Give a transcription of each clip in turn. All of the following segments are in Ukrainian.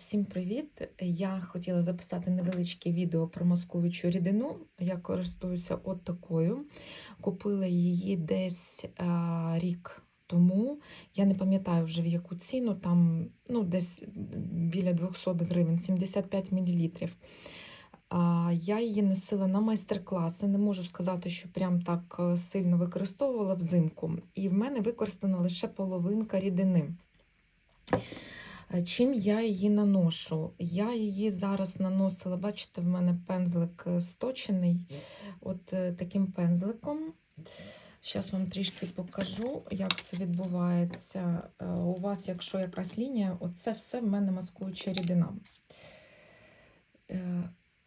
Всім привіт! Я хотіла записати невеличке відео про маскуючу рідину. Я користуюся от такою. Купила її десь а, рік тому. Я не пам'ятаю вже в яку ціну, там ну, десь біля 200 гривень, 75 мл. А, Я її носила на майстер-класи. Не можу сказати, що прям так е, сильно використовувала взимку. І в мене використана лише половинка рідини. Е, Чим я її наношу? Я її зараз наносила, бачите, в мене пензлик е, сточений от е, таким пензликом. Зараз вам трішки покажу, як це відбувається. У вас, якщо якась лінія, оце все в мене маскуюча рідина.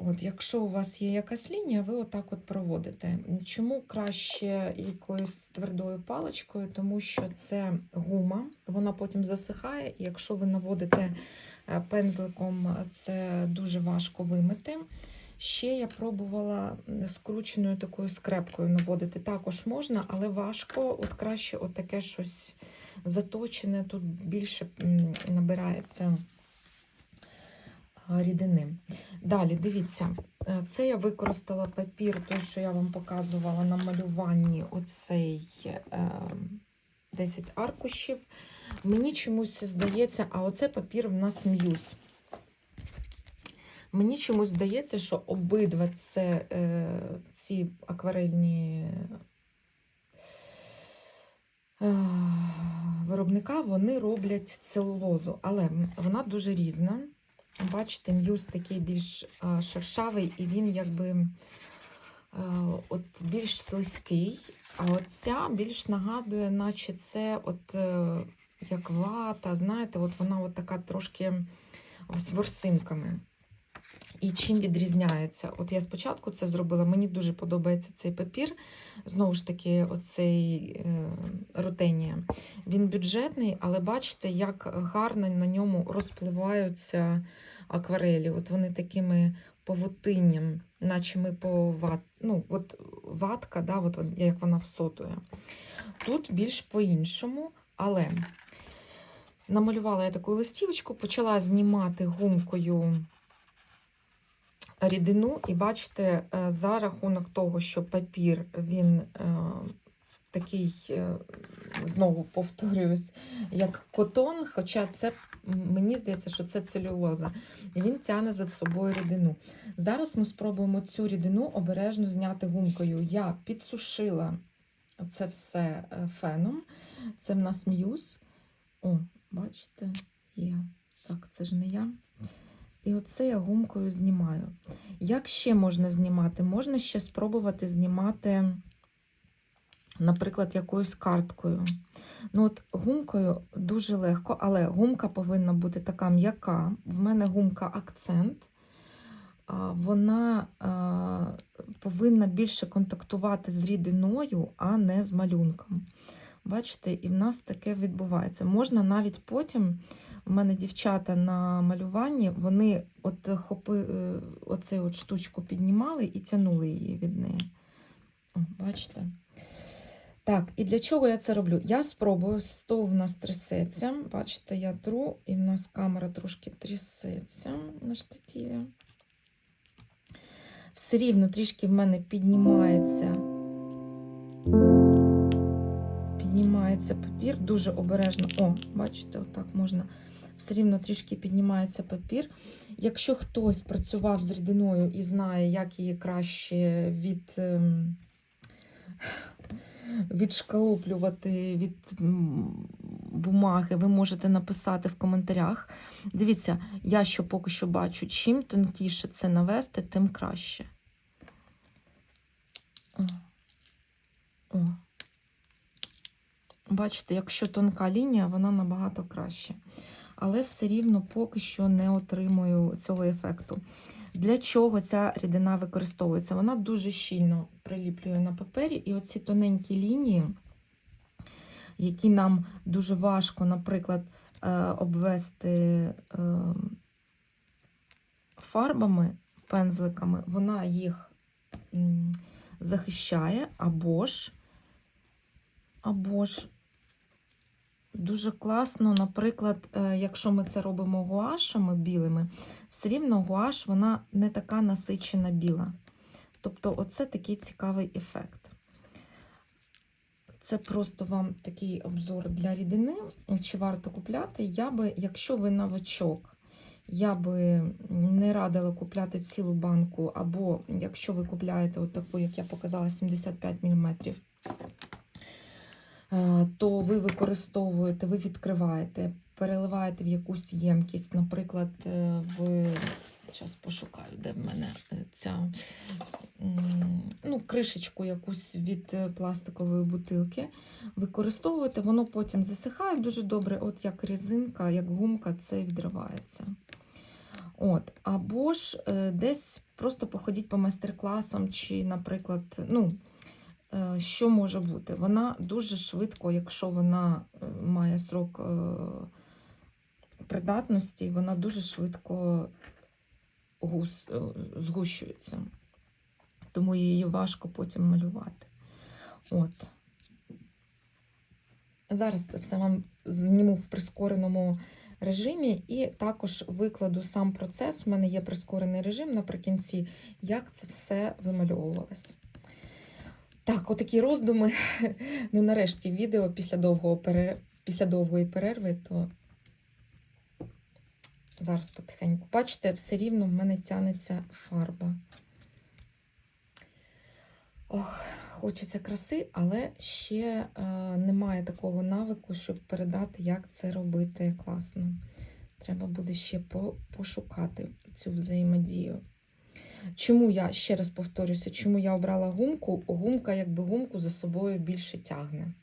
От, Якщо у вас є якась лінія, ви отак от проводите. Чому краще якоюсь твердою паличкою? Тому що це гума, вона потім засихає, і якщо ви наводите е, пензликом, це дуже важко вимити. Ще я пробувала скрученою такою скрепкою наводити. Також можна, але важко. От краще от таке щось заточене, тут більше набирається рідини. Далі, дивіться, е, це я використала папір, той, що я вам показувала на малюванні, оцей е, 10 аркушів. Мені чомусь здається, а оце папір в нас м'юз. Мені чомусь здається, що обидва це, е, ці акварельні е, виробника, вони роблять целулозу, але вона дуже різна. Бачите, м'юз такий більш а, шершавий, і він якби а, от більш слизький. А оця більш нагадує, наче це от е, як вата, знаєте, от вона от така трошки з ворсинками. І чим відрізняється? От я спочатку це зробила, мені дуже подобається цей папір. Знову ж таки, оцей е, ротенія. Він бюджетний, але бачите, як гарно на ньому розпливаються акварелі. От вони такими павутинням, наче ми по ват... ну, от ватка, да, от як вона всотує. Тут більш по-іншому, але намалювала я таку листівочку, почала знімати гумкою рідину, і бачите, е, за рахунок того, що папір він е, такий, е, знову повторююсь, як котон, хоча це, мені здається, що це целюлоза, і він тягне за собою рідину. Зараз ми спробуємо цю рідину обережно зняти гумкою. Я підсушила це все феном. Це в нас м'юз. О, бачите, є. Так, це ж не я. І оце я гумкою знімаю. Як ще можна знімати? Можна ще спробувати знімати, наприклад, якоюсь карткою. Ну от Гумкою дуже легко, але гумка повинна бути така м'яка. В мене гумка акцент. Вона повинна більше контактувати з рідиною, а не з малюнком. Бачите, і в нас таке відбувається. Можна навіть потім. У мене дівчата на малюванні, вони от хопи, оцей от штучку піднімали і тянули її від неї. О, Бачите? Так, і для чого я це роблю? Я спробую, стол в нас трясеться. Бачите, я тру, і в нас камера трошки трясеться на штативі. Все рівно трішки в мене піднімається. Піднімається папір, дуже обережно. О, бачите, отак можна все рівно трішки піднімається папір. Якщо хтось працював з рідиною і знає, як її краще від, відшкалоплювати від бумаги, ви можете написати в коментарях. Дивіться, я що поки що бачу, чим тонкіше це навести, тим краще. О. Бачите, якщо тонка лінія, вона набагато краще але все рівно поки що не отримую цього ефекту. Для чого ця рідина використовується? Вона дуже щільно приліплює на папері, і оці тоненькі лінії, які нам дуже важко, наприклад, е, обвести е, фарбами, пензликами, вона їх захищає або ж, або ж Дуже класно, наприклад, е, якщо ми це робимо гуашами білими, все рівно гуаш вона не така насичена біла. Тобто, оце такий цікавий ефект. Це просто вам такий обзор для рідини. Чи варто купляти? Я би, якщо ви новачок, я би не радила купляти цілу банку, або якщо ви купляєте от таку, як я показала, 75 мм, то ви використовуєте, ви відкриваєте, переливаєте в якусь ємкість, наприклад, е, в. Зараз пошукаю, де в мене е, ця ну, кришечку якусь від е, пластикової бутилки. Використовуєте, воно потім засихає дуже добре, от як резинка, як гумка, це відривається. От. Або ж е, десь просто походіть по майстер-класам, чи, наприклад, ну, е, що може бути? Вона дуже швидко, якщо вона е, має срок е, придатності, вона дуже швидко е, згущується. Тому її важко потім малювати. От. Зараз це все вам зніму в прискореному режимі і також викладу сам процес. У мене є прискорений режим наприкінці, як це все вимальовувалось. Так, отакі роздуми. Ну, нарешті відео після, довгого перер... після довгої перерви, то зараз потихеньку. Бачите, все рівно в мене тянеться фарба. Ох, хочеться краси, але ще е, немає такого навику, щоб передати, як це робити класно. Треба буде ще по, пошукати цю взаємодію. Чому я, ще раз повторюся, чому я обрала гумку? Гумка, якби гумку за собою більше тягне.